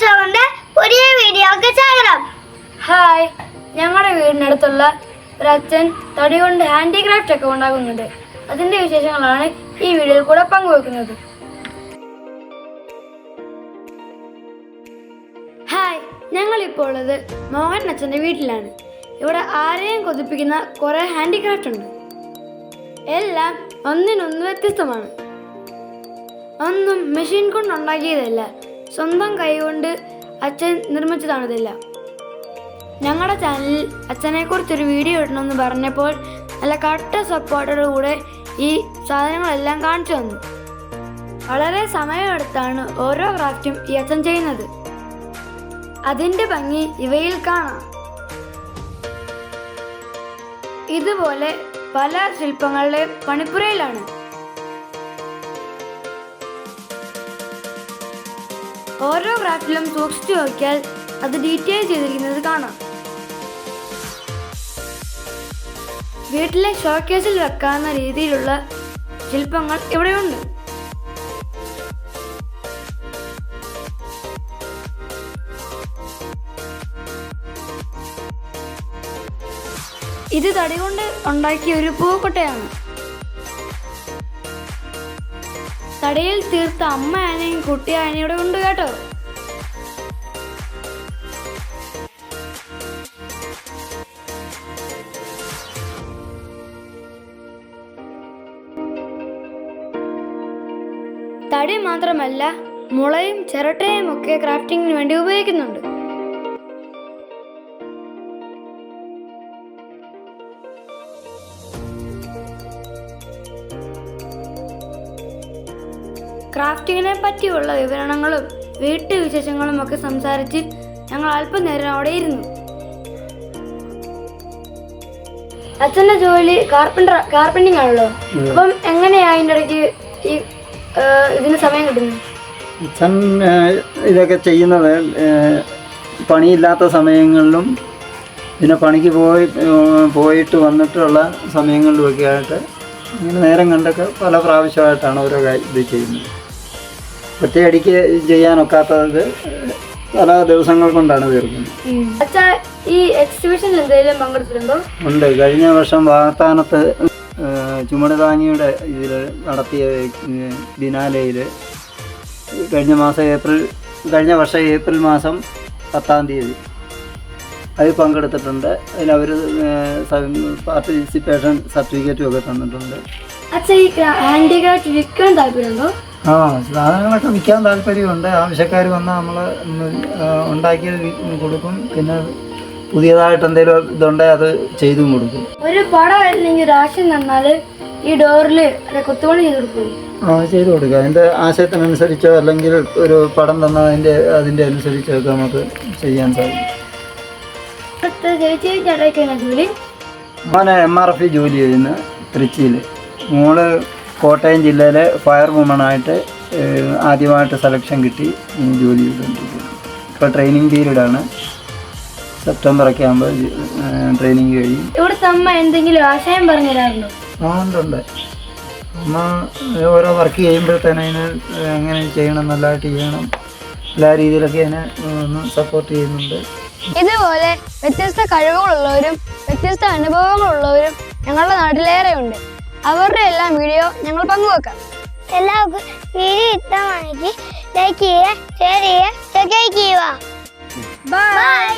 ഷോന്റെ പുതിയ വീഡിയോക്ക് സ്വാഗതം. ഹായ് ഞങ്ങളുടെ വീടിനടുത്തുള്ള ഒരു അച്ഛൻ തടി കൊണ്ട് ഹാൻഡിക്രാഫ്റ്റ് ഒക്കെ ഉണ്ടാകുന്നുണ്ട് അതിന്റെ വിശേഷങ്ങളാണ് ഈ വീഡിയോയിൽ കൂടെ പങ്കുവെക്കുന്നത്. ഹായ് ഞങ്ങൾ ഇപ്പോൾ ഉള്ളത് മോഹൻ അച്ഛന്റെ വീട്ടിലാണ്. ഇവിടെ ആരെയും കൊതിപ്പിക്കുന്ന കുറേ ഹാൻഡിക്രാഫ്റ്റ് ഉണ്ട്. എല്ലാം ഒന്നിനൊന്ന് വ്യത്യസ്തമാണ്. ഒന്നും മെഷീൻ കൊണ്ട് ഉണ്ടാക്കിയതല്ല. സ്വന്തം കൈകൊണ്ട് അച്ഛൻ നിർമ്മിച്ചതാണിതെല്ലാം. ഞങ്ങളുടെ ചാനലിൽ അച്ഛനെക്കുറിച്ചൊരു വീഡിയോ ഇടണമെന്ന് പറഞ്ഞപ്പോൾ നല്ല കട്ട സപ്പോർട്ടോടു കൂടെ ഈ സാധനങ്ങളെല്ലാം കാണിച്ചു തന്നു. വളരെ സമയമെടുത്താണ് ഓരോ ക്രാഫ്റ്റും ഈ അച്ഛൻ ചെയ്യുന്നത്. അതിന്റെ ഭംഗി ഇവയിൽ കാണാം. ഇതുപോലെ പല ശില്പങ്ങളുടെ പണിപ്പുരയിലാണ്. ഓരോ ക്രാഫ്റ്റിലും സൂക്ഷിച്ചു നോക്കിയാൽ അത് ഡീറ്റെയിൽ ചെയ്തിരിക്കുന്നത് കാണാം. വീട്ടിലെ ഷോക്കേസിൽ വെക്കാവുന്ന രീതിയിലുള്ള ശില്പങ്ങൾ ഇവിടെയുണ്ട്. ഇത് തടി കൊണ്ട് ഉണ്ടാക്കിയ ഒരു പൂക്കൊട്ടയാണ്. തടിയിൽ തീർത്ത അമ്മ ആനയും കുട്ടി ആനയുടെ ഉണ്ട് കേട്ടോ. തടി മാത്രമല്ല മുളയും ചിരട്ടയും ഒക്കെ ക്രാഫ്റ്റിങ്ങിന് വേണ്ടി ഉപയോഗിക്കുന്നുണ്ട്. ക്രാഫ്റ്റിങ്ങിനെ പറ്റിയുള്ള വിവരണങ്ങളും വീട്ടുവിശേഷങ്ങളും ഒക്കെ സംസാരിച്ച് ഞങ്ങൾ അല്പനേരം അവിടെ ഇരുന്നു. അച്ഛന്റെ ജോലി കാർപ്പന്റർ കാർപ്പന്റിങ് ആണല്ലോ. അപ്പം എങ്ങനെയാ അതിന്റെ ഇടയ്ക്ക് ഈ ഇതിന് സമയം കിട്ടുന്നത്? അച്ഛൻ ഇതൊക്കെ ചെയ്യുന്നത് പണിയില്ലാത്ത സമയങ്ങളിലും പിന്നെ പണിക്ക് പോയി പോയിട്ട് വന്നിട്ടുള്ള സമയങ്ങളിലുമൊക്കെ ആയിട്ട് ഇങ്ങനെ നേരം കണ്ടൊക്കെ പല പ്രാവശ്യമായിട്ടാണ് ഓരോ ഇത് ചെയ്യുന്നത്. ഒറ്റയടിക്ക് ചെയ്യാനൊക്കാത്തത് പല ദിവസങ്ങൾ കൊണ്ടാണ് തീർക്കുന്നത്. ഈ എക്സിബിഷനിൽ എന്തെങ്കിലും പങ്കെടുത്തിട്ടുണ്ടോ? ഉണ്ട്. കഴിഞ്ഞ വർഷം വാഗ്ദാനത്ത് ചുമടുതാനിയുടെ ഇതിൽ നടത്തിയ ദിനാലയിൽ കഴിഞ്ഞ മാസം ഏപ്രിൽ കഴിഞ്ഞ വർഷം ഏപ്രിൽ മാസം പത്താം തീയതി അതിൽ പങ്കെടുത്തിട്ടുണ്ട്. അതിലവർ പാർട്ടിസിപ്പേഷൻ സർട്ടിഫിക്കറ്റും ഒക്കെ തന്നിട്ടുണ്ട്. അച്ഛാ ഈ ഹാൻഡിക്രാഫ്റ്റ് വിൽക്കാൻ താല്പര്യമുണ്ടോ? ആ സാധനങ്ങളൊക്കെ വിൽക്കാൻ താല്പര്യമുണ്ട്. ആവശ്യക്കാർ വന്നാൽ നമ്മൾ ഉണ്ടാക്കിയത് കൊടുക്കും. പിന്നെ പുതിയതായിട്ട് എന്തെങ്കിലും ഇതുണ്ടെങ്കിൽ അത് ചെയ്തും കൊടുക്കും. ഒരു പടം അല്ലെങ്കിൽ ഒരു ആശയം തന്നാൽ ഈ ഡോറിൽ കൊത്തുപണി ചെയ്ത് കൊടുക്കും. ആ ചെയ്ത് കൊടുക്കുക അതിന്റെ ആശയത്തിനനുസരിച്ചോ അല്ലെങ്കിൽ ഒരു പടം തന്നാൽ അതിന്റെ അതിന്റെ അനുസരിച്ചോ ഒക്കെ നമുക്ക് ചെയ്യാൻ സാധിക്കും. ജോലി? മോനെ എം ആർ എഫ് ജോലി ചെയ്യുന്നു തൃച്ചിയിൽ മോൾ കോട്ടയം ജില്ലയിലെ ഫയർ വുമണായിട്ട് ആദ്യമായിട്ട് സെലക്ഷൻ കിട്ടി. ജോലി ചെയ്തുകൊണ്ടിരിക്കുന്നു. ഇപ്പോൾ ട്രെയിനിങ് പീരീഡാണ് സെപ്റ്റംബറൊക്കെ ആകുമ്പോൾ ട്രെയിനിങ് കഴിയും. ഇവിടുത്തെ അമ്മ എന്തെങ്കിലും ആശയം പറഞ്ഞു തരാറുണ്ടോ ആ ഉണ്ട് അമ്മ ഓരോ വർക്ക് ചെയ്യുമ്പോഴത്തേനും അതിന് എങ്ങനെ ചെയ്യണം നല്ലതായിട്ട് ചെയ്യണം. എല്ലാ രീതിയിലൊക്കെ അതിനെ ഒന്ന് സപ്പോർട്ട് ചെയ്യുന്നുണ്ട്. ഇതുപോലെ വ്യത്യസ്ത കഴിവുകളുള്ളവരും വ്യത്യസ്ത അനുഭവങ്ങളുള്ളവരും ഞങ്ങളുടെ നാട്ടിലേറെ ഉണ്ട് അവരുടെ എല്ലാം വീഡിയോ ഞങ്ങൾ പങ്കുവെക്കാം. എല്ലാവർക്കും വീഡിയോ ഇഷ്ടമാണെങ്കിൽ ലൈക്ക് ചെയ്യുക ഷെയർ ചെയ്യുക സബ്സ്ക്രൈബ് ചെയ്യുക. ബൈ